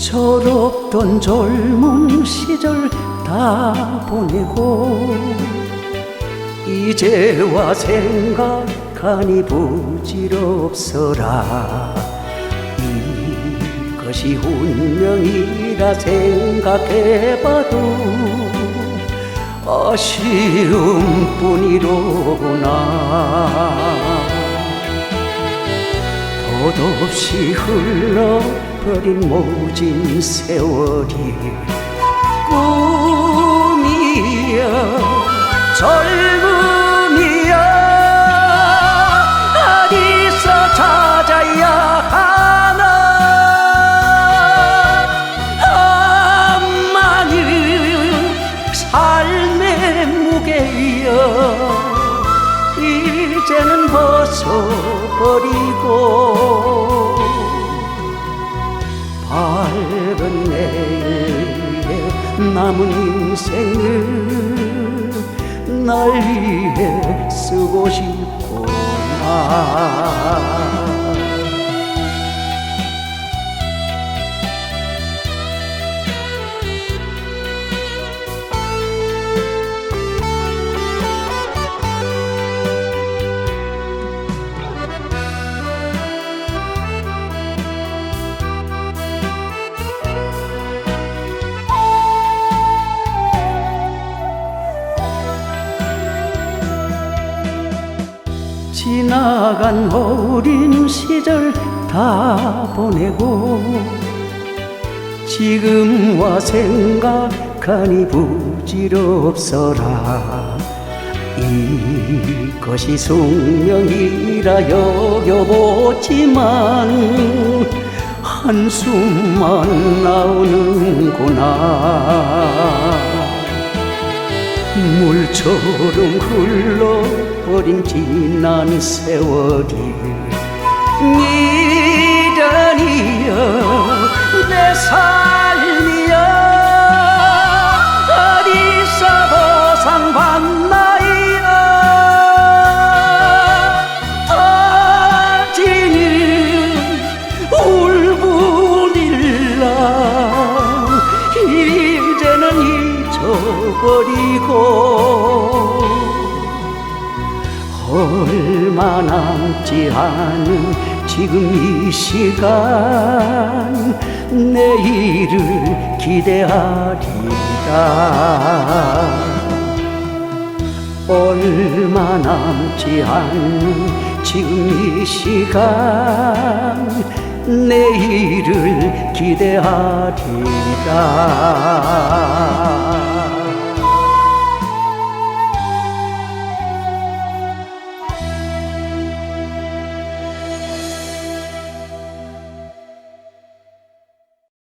철없던 젊은 시절 다 보내고 이제와 생각하니 부질없어라. 이것이 운명이라 생각해봐도 아쉬움 뿐이로구나 덧없이 흘러버린 모진 세월이 꿈이야 젊음이야 어디서 찾아야 하나? 한마늘 삶의 무게여 이제는 벗어버리고 밝은 내일에 남은 인생을 날 위해 쓰고 싶구나 지나간 어린 시절 다 보내고 지금 와 생각하니 부질없어라. 이것이 숙명이라 여겨보지만 한숨만 나오는구나 물처럼 흘러버린 지난 세월이 미련이여 내 삶 버리고 얼마 남지 않은 지금 이 시간 내일을 기대하리라. 얼마 남지 않은 지금 이 시간 내일을 기대하리라